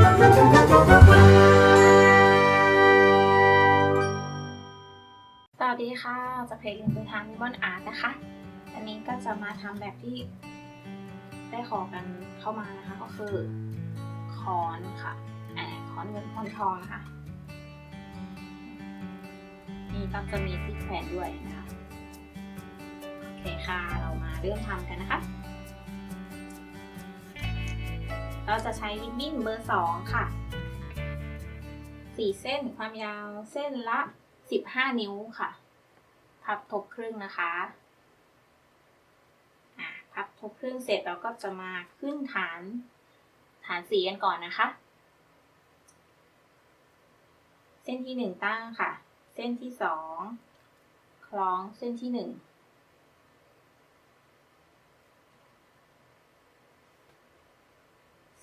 สวัสดีค่ะ จะเพลงเรียนไปทางนิมอนอาร์ตนะคะ อันนี้ก็จะมาทำแบบที่ได้ขอกันเข้ามานะคะ ก็คือคอนค่ะแอบคอนเงินคอนทองนะคะนี่ก็จะมีที่แขวนด้วยนะคะ โอเคค่ะ เรามาเริ่มทำกันนะคะ เราจะใช้ริบบิ้นเบอร์ 2 ค่ะ 4 เส้นความยาวเส้นละ 15 นิ้วค่ะ พับทบครึ่งนะคะพับทบครึ่งเสร็จเราก็จะมาขึ้นฐานฐานสีกันก่อนนะคะ เส้นที่ 1 ตั้งค่ะ เส้นที่ 2 คล้องเส้นที่ 1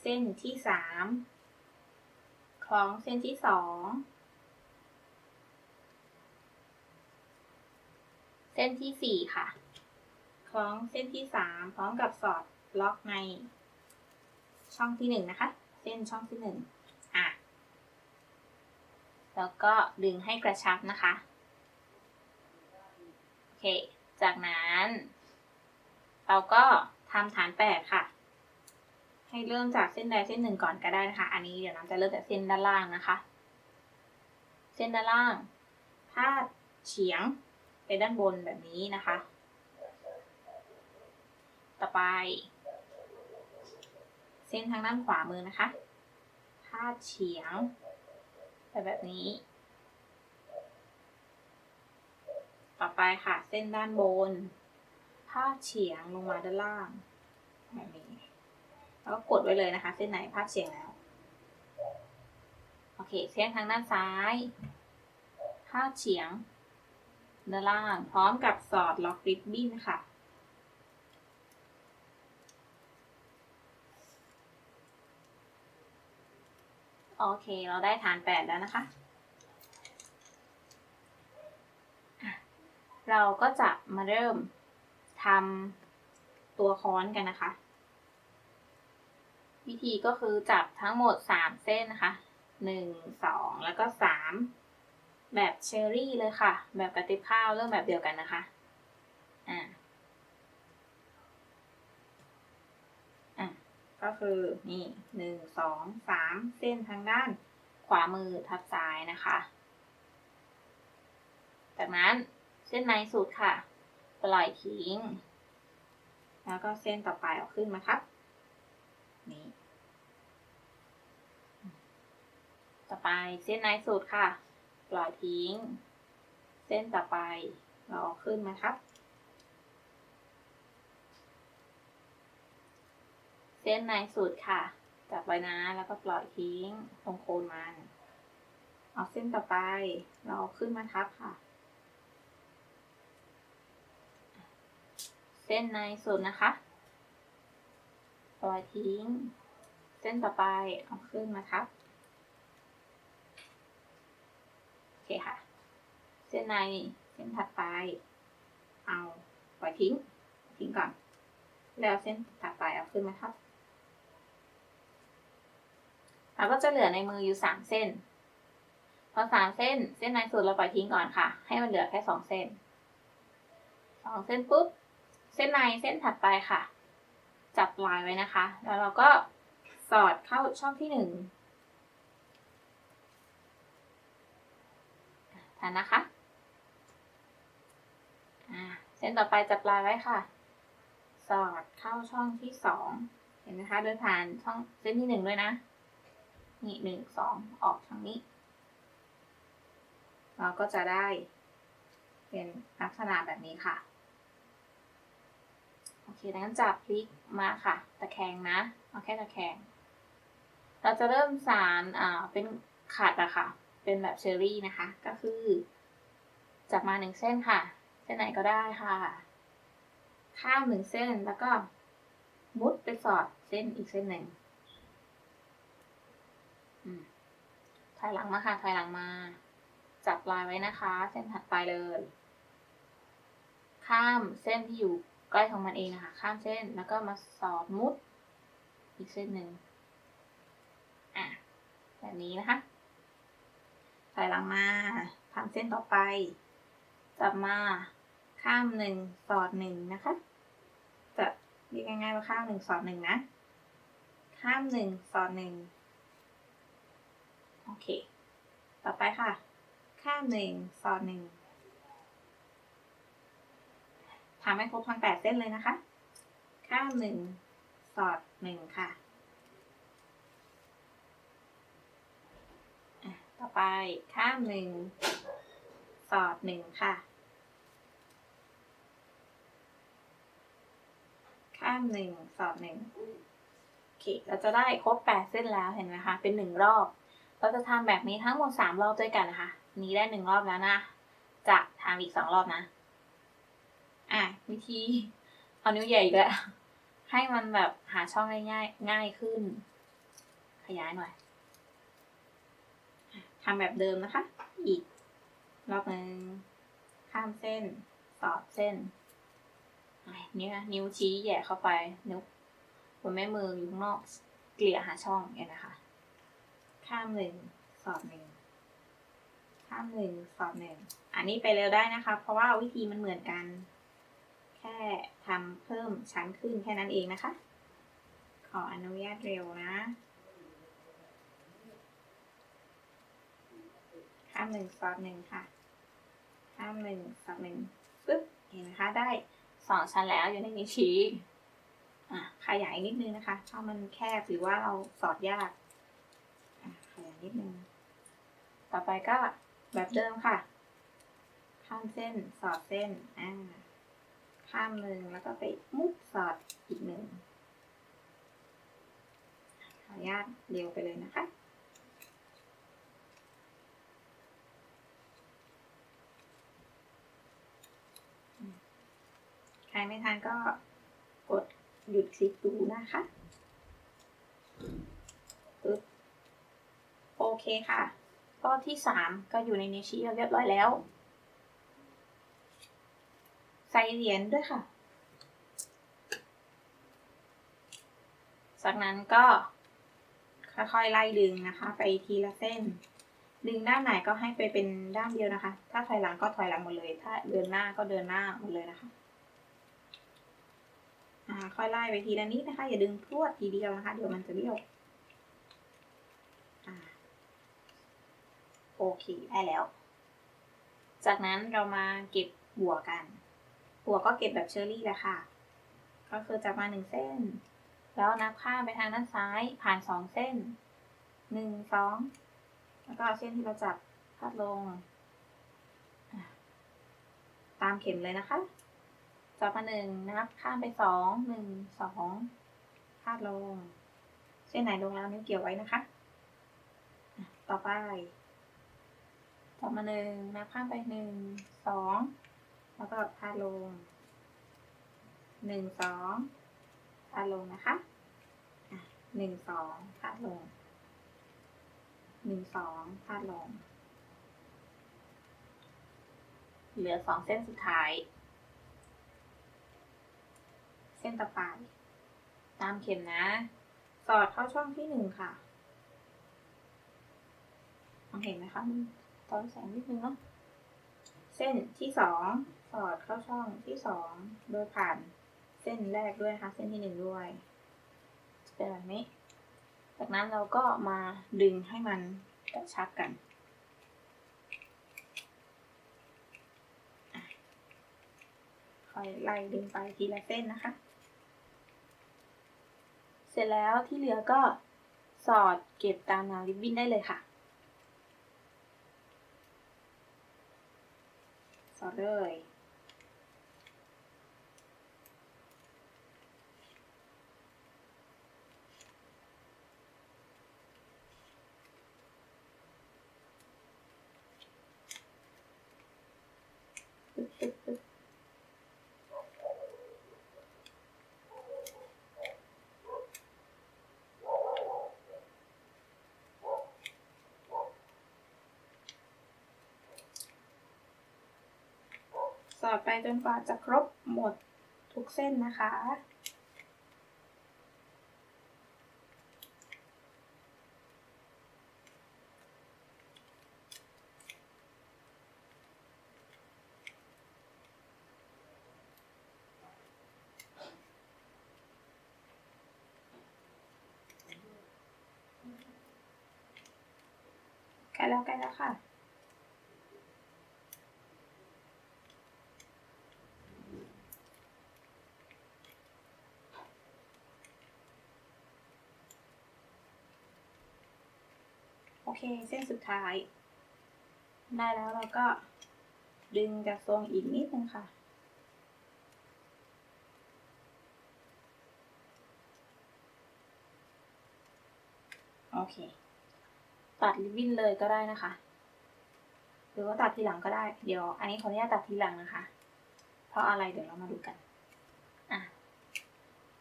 ส้นที่สามคล้องเส้นที่สองเส้นที่สี่ค่ะคล้องเส้นที่สามพร้อมกับสอดล็อกในช่องที่หนึ่งนะคะ เส้นช่องที่หนึ่งอะ แล้วก็ดึงให้กระชับนะคะ โอเค จากนั้น เราก็ทำฐานแปดค่ะ ให้เริ่มจากเส้นใดเส้นหนึ่งก่อนก็ได้นะคะ อันนี้เดี๋ยวน้ำจะเริ่มจากเส้นด้านล่างนะคะ เส้นด้านล่างพาดเฉียงไปด้านบนแบบนี้นะคะ ต่อไป เส้นทางด้านขวามือนะคะพาดเฉียงไปแบบนี้ ต่อไปค่ะ เส้นด้านบนพาดเฉียงลงมาด้านล่างแบบนี้ แล้วก็กดไว้เลยนะคะ เส้นไหนพาดเฉียงแล้ว โอเค เส้นทางด้านซ้ายพาดเฉียง ด้านล่าง พร้อมกับสอดล็อกริบบิ้นค่ะ โอเค เราได้ฐานแปดแล้วนะคะ เราก็จะมาเริ่มทำตัวค้อนกันนะคะ วิธีก็คือจับทั้งหมดสามเส้นนะคะหนึ่งสองแล้วก็สามแบบเชอรี่เลยค่ะ แบบกระติบข้าวเริ่มแบบเดียวกันนะคะอ่าอะก็คือนี่หนึ่งสองสามเส้นทางด้านขวามือทับซ้ายนะคะ จากนั้นเส้นในสุดค่ะ ปล่อยทิ้ง แล้วก็เส้นต่อไปเอาขึ้นมาทับ นี่ ต่อไปเส้นในสุดค่ะ ปล่อยทิ้ง เส้นต่อไปเราขึ้นมาครับ เส้นในสุดค่ะ จับไว้นะแล้วก็ปล่อยทิ้งตรงโคนมันเอาเส้นต่อไปเราเอาขึ้นมาทับค่ะ เส้นในสุดนะคะ ปล่อยทิ้ง เส้นต่อไปเอาขึ้นมาทับ โอ เคค่ะ เส้นในเส้นถัดไป เอาปล่อยทิ้ง ทิ้งก่อน แล้วเส้นถัดไปเอาขึ้นมาทับเราก็จะเหลือในมืออยู่สามเส้น พอสามเส้น เส้นในสุดเราปล่อยทิ้งก่อนค่ะ ให้มันเหลือแค่สองเส้นสองเส้นปุ๊บ เส้นในเส้นถัดไปค่ะ จับลายไว้นะคะ แล้วเราก็สอดเข้าช่องที่หนึ่งันนะคะเส้นต่อไปจับลายไว้ค่ะ สอดเข้าช่องที่สองเห็นไหมคะเดินผ่านช่องเส้นที่หนึ่งด้วยนะ นี่หนึ่งสองออกทางนี้ เราก็จะได้เป็นลักษณะแบบนี้ค่ะ โอเคดังนั้นจับพลิกมาค่ะ ตะแคงนะ เอาแค่ตะแคง เราจะเริ่มสารอ่าเป็นขัดอะค่ะ เป็นแบบเชอรี่นะคะ ก็คือ จับมาหนึ่งเส้นค่ะ เส้นไหนก็ได้ค่ะ ข้ามหนึ่งเส้นแล้วก็มุดไปสอดเส้นอีกเส้นหนึ่งถอยหลังมาค่ะถอยหลังมา จับลายไว้นะคะ เส้นถัดไปเลย ข้ามเส้นที่อยู่ใกล้ของมันเองนะคะ ข้ามเส้นแล้วก็มาสอดมุดอีกเส้นหนึ่งอะแบบนี้นะคะ หลังมาทำเส้นต่อไป จับมาข้ามหนึ่งสอดหนึ่งนะคะ จะเรียกง่ายๆว่าข้ามหนึ่งสอดหนึ่งนะ ข้ามหนึ่งสอดหนึ่งโอเค ต่อไปค่ะ ข้ามหนึ่งสอดหนึ่งทำให้ครบทั้งแปดเส้นเลยนะคะ ข้ามหนึ่งสอดหนึ่งค่ะอะ ต่อไปข้ามหนึ่ง สอดหนึ่งค่ะ ข้ามหนึ่งสอดหนึ่งโอเค เราจะได้ครบแปดเส้นแล้วเห็นไหมคะ เป็นหนึ่งรอบ เราจะทำแบบนี้ทั้งหมดสามรอบด้วยกันนะคะ นี้ได้หนึ่งรอบแล้วนะ จะทำอีกสองรอบนะ อะ วิธี เอานิ้วใหญ่แล้วให้มันแบบหาช่องได้ง่ายง่ายขึ้น ขยายหน่อย ทำแบบเดิมนะคะ อีก รอบหนึ่งข้ามเส้นสอดเส้นนิ้วนะนิ้วชี้แย่เข้าไป นิ้วบนแม่มืออยู่ข้างนอกเกลี่ยหาช่องเนี่ยนะคะ ข้ามหนึ่งสอดหนึ่งข้ามหนึ่งสอดหนึ่งอันนี้ไปเร็วได้นะคะ เพราะว่าวิธีมันเหมือนกัน แค่ทำเพิ่มชั้นขึ้นแค่นั้นเองนะคะ ขออนุญาตเร็วนะ ข้ามหนึ่งสอดหนึ่งค่ะข้ามหนึ่งสอดหนึ่งปึ๊บเห็นไหมคะได้สองชั้นแล้วอยู่ในนิ้วชี้อะขยายนิดนึงนะคะถ้ามันแคบหรือว่าเราสอดยากขยายนิดนึงต่อไปก็แบบเดิมค่ะ ข้ามเส้นสอดเส้นอ่าข้ามหนึ่งแล้วก็ไปมุดสอดอีกหนึ่งขออนุญาตเร็วไปเลยนะคะ รไม่ทันก็กดหยุดคลิปดูนะคะปึ๊บโอเคค่ะก็ที่สามก็อยู่ในนิ้วชี้เรียบร้อยแล้ว ใส่เหรียญด้วยค่ะ จากนั้นก็ค่อยๆไล่ดึงนะคะ ไปทีละเส้น ดึงด้านไหนก็ให้ไปเป็นด้านเดียวนะคะ ถ้าถอยหลังก็ถอยหลังหมดเลย ถ้าเดินหน้าก็เดินหน้าหมดเลยนะคะ ค่อยไล่ไปทีละนิดนะคะ อย่าดึงพรวดทีเดียวนะคะ เดี๋ยวมันจะเบี้ยวอโอเค ได้แล้ว จากนั้นเรามาเก็บบัวกันบัวก็เก็บแบบเชอร์รี่แหละค่ะ ก็คือจะมาหนึ่งเส้น แล้วนับข้ามไปทางด้านซ้าย ผ่านสองเส้น หนึ่งสอง แล้วก็เอาเส้นที่เราจับพาดลง ตามเข็มเลยนะคะ จับมาหนึ่งนับข้ามไปสองหนึ่งสองพาดลง เส้นไหนลงแล้วนิ้วเกี่ยวไว้นะคะ ต่อไปจับมาหนึ่งนับข้ามไปหนึ่งสองแล้วก็พาดลงหนึ่งสองพาดลงนะคะหนึ่งสองพาดลงหนึ่งสองพาดลง เหลือสองเส้นสุดท้าย ส้นต่อไปตามเข็มนะ สอดเข้าช่องที่หนึ่งค่ะมองเห็นไหมคะมันตอนแสงนิดนึงเนาะเส้นที่สองสอดเข้าช่องที่สองโดยผ่านเส้นแรกด้วยนะคะเส้นที่หนึ่งด้วยจะเป็นแบบนี้ จากนั้นเราก็มาดึงให้มันกระชับกันค่อยไล่ดึงไปทีละเส้นนะคะ ร็จแล้วที่เหลือก็สอดเก็บตามแนวริบบิ้นได้เลยค่ะ สอดเลย อดไปจนกว่าจะครบหมดทุกเส้นนะคะ ใกล้แล้วใกล้แล้วค่ะ เส้นสุดท้าย ได้แล้วเราก็ดึงจากทรงอีกนิดนึงค่ะ โอเค ตัดริบบิ้นเลยก็ได้นะคะ หรือว่าตัดทีหลังก็ได้ เดี๋ยว อันนี้ขออนุญาตตัดทีหลังนะคะ เพราะอะไรเดี๋ยวเรามาดูกัน อะ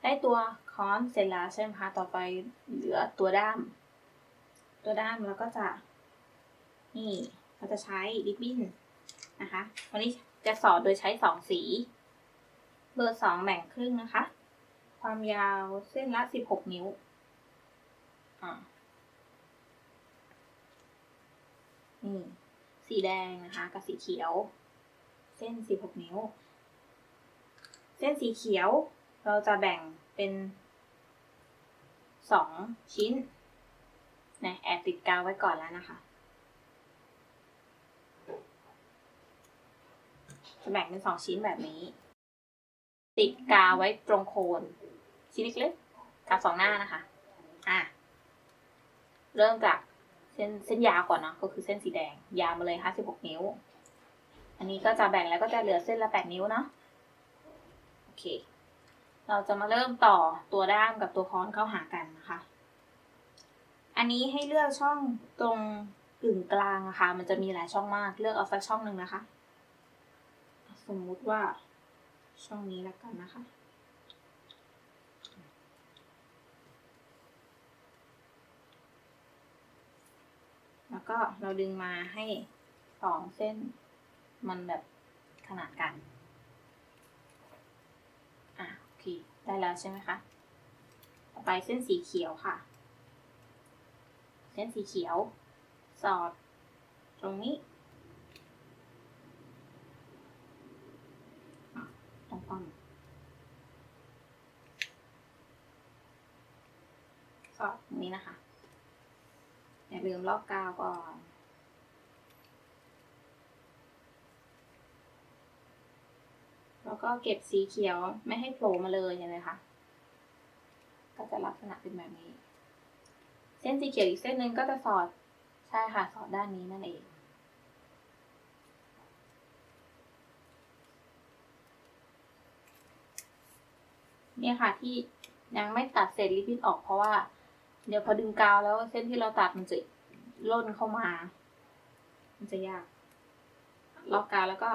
ได้ตัวคอนเสร็จแล้วใช่ไหมคะ ต่อไปเหลือตัวด้าม ตัวด้ามเราก็จะ นี่เราจะใช้ริบบิ้นนะคะวันนี้จะสอดโดยใช้สองสี เบอร์สองแบ่งครึ่งนะคะ ความยาวเส้นละสิบหกนิ้วนี่สีแดงนะคะ กับสีเขียว เส้นสิบหกนิ้ว เส้นสีเขียวเราจะแบ่งเป็นสองชิ้น นะแอบติดกาวไว้ก่อนแล้วนะคะจะแบ่งเป็นสองชิ้นแบบนี้ ติดกาวไว้ตรงโคนชิ้นเล็กๆกาวสองหน้านะคะอะเริ่มจากเส้นเส้นยาวก่อนเนาะก็คือเส้นสีแดง ยาวมาเลยค่ะ16นิ้ว อันนี้ก็จะแบ่งแล้วก็จะเหลือเส้นละ8นิ้วเนาะโอเค เราจะมาเริ่มต่อตัวด้ามกับตัวค้อนเข้าหากันนะคะ อันนี้ให้เลือกช่องตรงกึ่งกลางอะค่ะมันจะมีหลายช่องมาก เลือกเอาสักช่องหนึ่งนะคะ สมมุติว่าช่องนี้แล้วกันนะคะ แล้วก็เราดึงมาให้สองเส้นมันแบบขนาดกัน อะโอเค ได้แล้วใช่ไหมคะ ต่อไปเส้นสีเขียวค่ะ เส้นสีเขียว สอด ตรงนี้ ตรงป้อมสอดตรงนี้นะคะ อย่าลืมลอกกาวก่อนแล้วก็เก็บสีเขียวไม่ให้โผล่มาเลยเห็นไหมคะ ก็จะลักษณะเป็นแบบนี้ ส้นสีเขียวอีกเส้นหนึ่งก็จะสอดใช่ค่ะสอดด้านนี้นั่นเองเนี่ยค่ะที่ยังไม่ตัดเศษริบบิ้นออกเพราะว่า เดี๋ยวพอดึงกาวแล้วเส้นที่เราตัดมันจะล่นเข้ามา มันจะยากล็อกกาวแล้วก็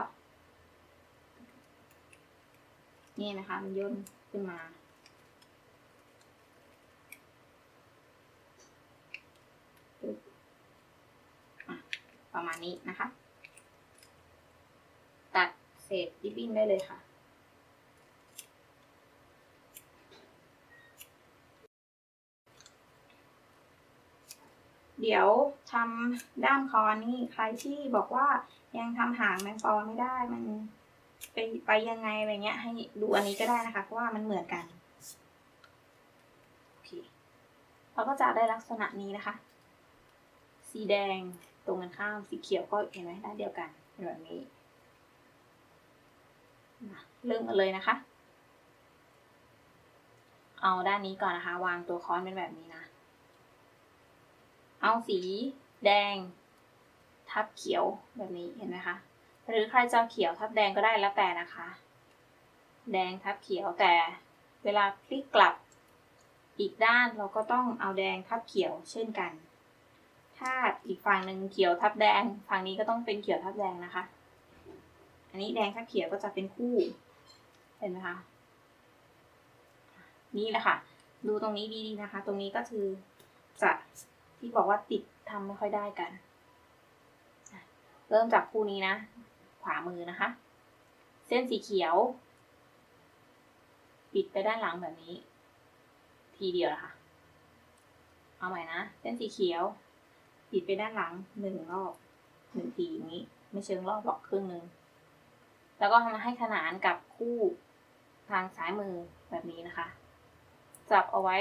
นี่นะคะ มันย่นขึ้นมา ประมาณนี้นะคะ ตัดเศษริบบิ้นได้เลยค่ะเดี๋ยวทำด้ามคอนี่ใครที่บอกว่ายังทำหางแมงปอไม่ได้มันไปไปยังไงอะไรเงี้ย ให้ดูอันนี้ก็ได้นะคะ เพราะว่ามันเหมือนกันโอเคเราก็จะได้ลักษณะนี้นะคะ สีแดง ตรงกันข้ามสีเขียวก็เห็นไหมด้านเดียวกันเป็นแบบนี้เริ่มกันเลยนะคะ เอาด้านนี้ก่อนนะคะ วางตัวค้อนเป็นแบบนี้นะ เอาสีแดง ทับเขียวแบบนี้เห็นไหมคะ หรือใครจะเขียวทับแดงก็ได้แล้วแต่นะคะ แดงทับเขียวแต่เวลาพลิกกลับอีกด้านเราก็ต้องเอาแดงทับเขียวเช่นกัน ถ้าอีกฝั่งหนึ่งเขียวทับแดง ฝั่งนี้ก็ต้องเป็นเขียวทับแดงนะคะ อันนี้แดงทับเขียวก็จะเป็นคู่ เห็นไหมคะนี่แหละค่ะ ดูตรงนี้ดีๆนะคะ ตรงนี้ก็คือจะที่บอกว่าติดทำไม่ค่อยได้กัน เริ่มจากคู่นี้นะ ขวามือนะคะ เส้นสีเขียว ปิดไปด้านหลังแบบนี้ ทีเดียวนะคะเอาใหม่นะ เส้นสีเขียว ปิดไปด้านหลังหนึ่งรอบหนึ่งทีอย่างนี้ ไม่เชิงรอบหรอกครึ่งหนึ่งแล้วก็ทำให้ขนานกับคู่ทางซ้ายมือแบบนี้นะคะ จับเอาไว้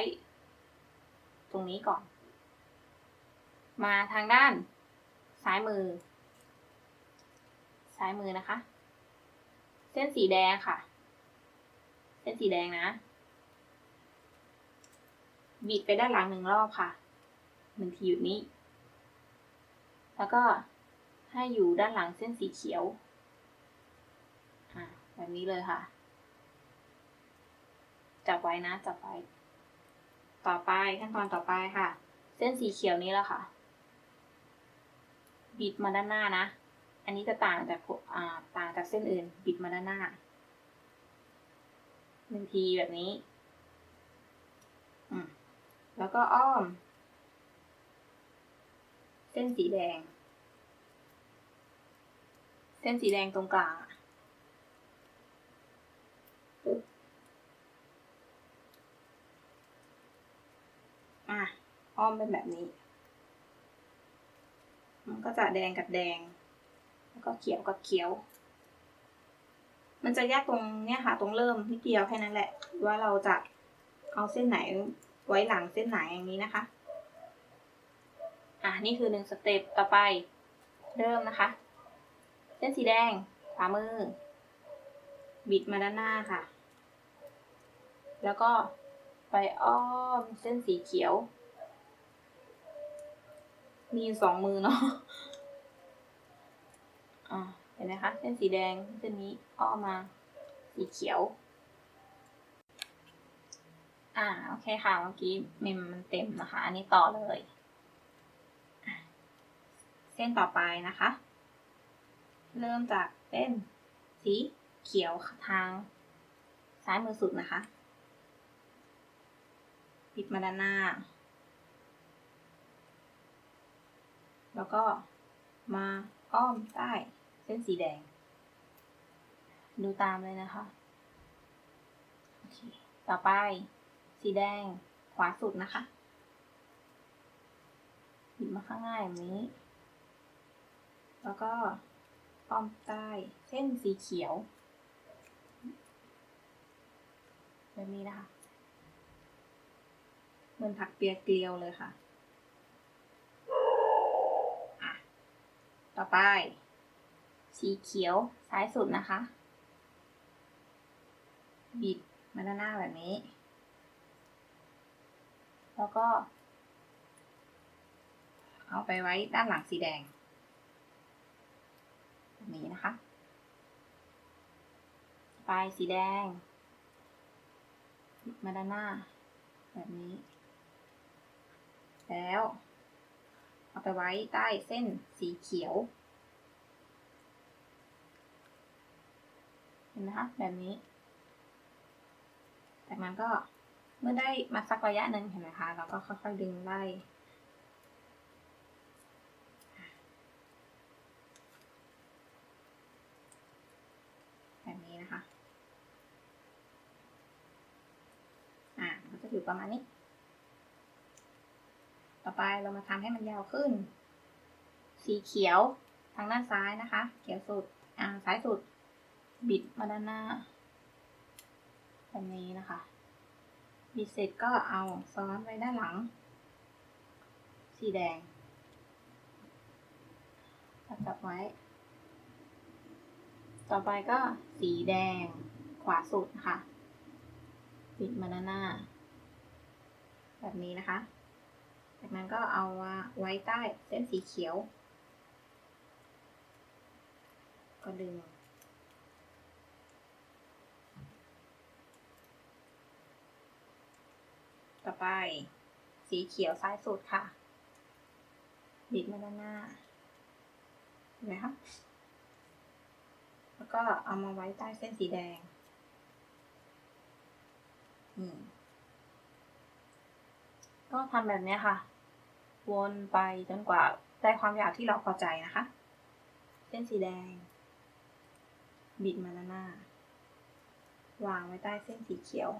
ตรงนี้ก่อน มาทางด้านซ้ายมือ ซ้ายมือนะคะ เส้นสีแดงค่ะ เส้นสีแดงนะ บิดไปด้านหลังหนึ่งรอบค่ะหนึ่งทีอยู่นี้ แล้วก็ให้อยู่ด้านหลังเส้นสีเขียวแบบนี้เลยค่ะ จับไว้นะ จับไว้ ต่อไปขั้นตอนต่อไปค่ะ เส้นสีเขียวนี้แล้วค่ะ บิดมาด้านหน้านะ อันนี้จะต่างจากต่างจากเส้นอื่น บิดมาด้านหน้าหนึ่งทีแบบนี้ แล้วก็อ้อม เส้นสีแดง เส้นสีแดงตรงกลางอะอะห้อมเป็นแบบนี้ มันก็จะแดงกับแดง แล้วก็เขียวกับเขียว มันจะแยกตรงเนี้ยค่ะ ตรงเริ่มนิดเดียวแค่นั้นแหละ ว่าเราจะเอาเส้นไหนไว้หลังเส้นไหนอย่างนี้นะคะ อะนี่คือหนึ่งสเต็ปต่อไป เริ่มนะคะ เส้นสีแดงขวามือ บิดมาด้านหน้าค่ะ แล้วก็ไปอ้อมเส้นสีเขียว มีสองมือเนาะอ่าเห็นไหมคะ เส้นสีแดงเส้นนี้อ้อมมาสีเขียว อ่า โอเคค่ะ เมื่อกี้เมมมันเต็มนะคะ อันนี้ต่อเลย ส้นต่อไปนะคะ เริ่มจากเส้นสีเขียวทางซ้ายมือสุดนะคะ ปิดมาด้านหน้า แล้วก็มาอ้อมใต้เส้นสีแดง ดูตามเลยนะคะโอเคต่อไป สีแดงขวาสุดนะคะบิดมาข้างหน้าอย่างนี้ แล้วก็อ้อมใต้เส้นสีเขียว แบบนี้นะคะ เหมือนผักเปียกเกลียวเลยค่ะอะ ต่อไป สีเขียวซ้ายสุดนะคะ บิดมาด้านหน้าแบบนี้ แล้วก็ เอาไปไว้ด้านหลังสีแดง แบบนี้นะคะปลายสีแดงบิดมาด้านหน้า แบบนี้ แล้ว เอาไปไว้ใต้เส้นสีเขียว เห็นไหมคะ แบบนี้ จากนั้นก็เมื่อได้มาสักระยะหนึ่งเห็นไหมคะ เราก็ค่อยๆดึงไล่ แบบนี้นะคะ อยู่ประมาณนี้ ต่อไปเรามาทำให้มันยาวขึ้น สีเขียวทางด้านซ้ายนะคะ เขียวสุด อ่า ซ้ายสุด บิดมาด้านหน้าแบบนี้นะคะ บิดเสร็จก็เอาซ้อนไว้ด้านหลัง สีแดงจับไว้ ต่อไปก็สีแดงขวาสุดค่ะบิดมาด้านหน้า แบบนี้นะคะ จากนั้นก็เอาไว้ใต้เส้นสีเขียว ก็ดึง ต่อไปสีเขียวซ้ายสุดค่ะ บิดมาด้านหน้าเห็นไหมคะแล้วก็เอามาไว้ใต้เส้นสีแดง อืม ก็ทำแบบนี้ค่ะ วนไปจนกว่าได้ความยาวที่เราพอใจนะคะ เส้นสีแดง บิดมาด้านหน้า วางไว้ใต้เส้นสีเขียว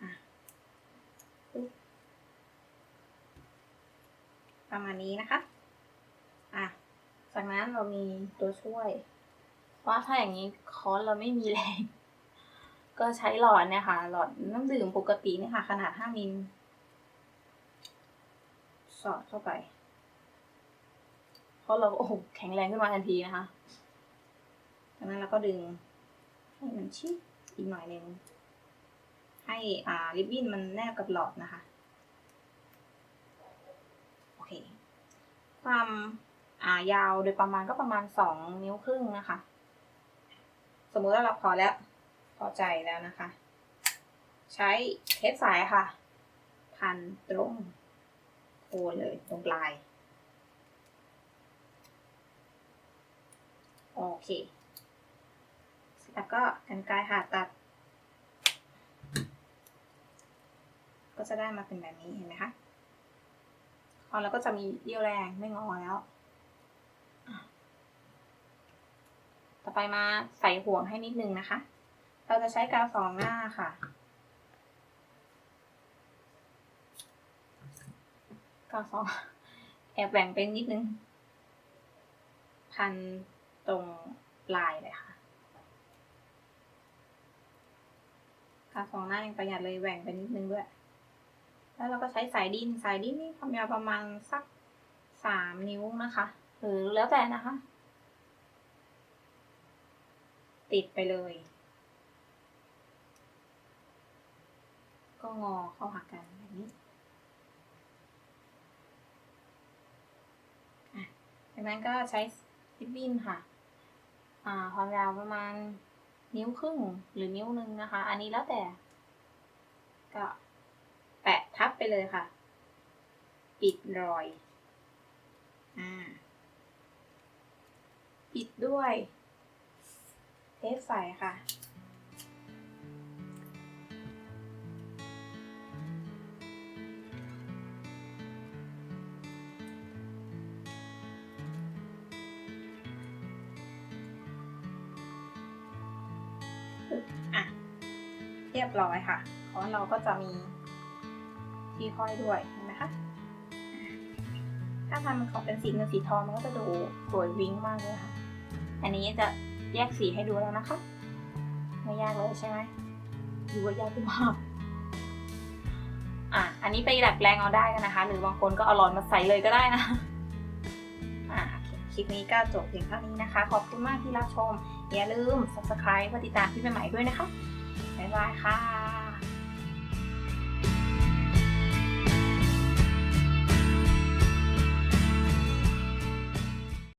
อะปึ๊บประมาณนี้นะคะ อะ จากนั้นเรามีตัวช่วย ว่าถ้าอย่างนี้ค้อนเราไม่มีแรง ก็ใช้หลอดเนี่ยค่ะหลอดน้ำดื่มปกตินี่ค่ะขนาด 5 มิล สอดเข้าไปเพราะเราโอ้โหแข็งแรงขึ้นมาทันทีนะคะจากนั้นเราก็ดึงให้มันชิดอีกหน่อยหนึ่งให้อ่าริบบิ้นมันแนบกับหลอดนะคะโอเคความอ่ายาวโดยประมาณก็ประมาณสองนิ้วครึ่งนะคะ มมติว่าเราพอแล้ว พอใจแล้วนะคะ ใช้เทปสายค่ะ พันตรงโคนเลยตรงปลาย โอเคแล้วก็กันไกรค่ะตัด ก็จะได้มาเป็นแบบนี้เห็นไหมคะพอแล้วก็จะมีเรี่ยวแรงไม่งอแล้วอะต่อ ไปมาใส่ห่วงให้นิดนึงนะคะ เราจะใช้กาวสองหน้าค่ะ กาวสองแอบแบ่งเป็นนิดนึง พันตรงปลายเลยค่ะกาวสองหน้ายังประหยัดเลยแหว่งไปนิดนึงด้วย แล้วเราก็ใช้สายดิน สายดินนี่ความยาวประมาณสักสามนิ้วนะคะ หรือแล้วแต่นะคะ ติดไปเลย ก็งอเข้าหากันแบบนี้จากนั้นก็ใช้ริบบิ้นค่ะความยาวประมาณนิ้วครึ่งหรือนิ้วหนึ่งนะคะ อันนี้แล้วแต่ ก็แปะทับไปเลยค่ะ ปิดรอย อ่า ปิดด้วย เทปใสค่ะ อะ เรียบร้อยค่ะ เพราะเราก็จะมีที่ห้อยด้วยเห็นไหมคะอะถ้าทำมันของเป็นสีเงินสีทองมันก็จะดูสวยวิ้งมากเลยค่ะ อันนี้จะ แยกสีให้ดูแล้วนะคะ ไม่ยากเลยใช่ไหมดูว่ายากมากอะอันนี้ไปดัดแปลงเอาได้กันนะคะ หรือบางคนก็เอาหลอดมาใส่เลยก็ได้นะอะคคลิปนี้ก็จบเพียงเท่านี้นะคะ ขอบคุณมากที่รับชม อย่าลืม subscribe เพื่อติดตามคลิปใหม่ๆด้วยนะคะ บ๊ายบายค่ะ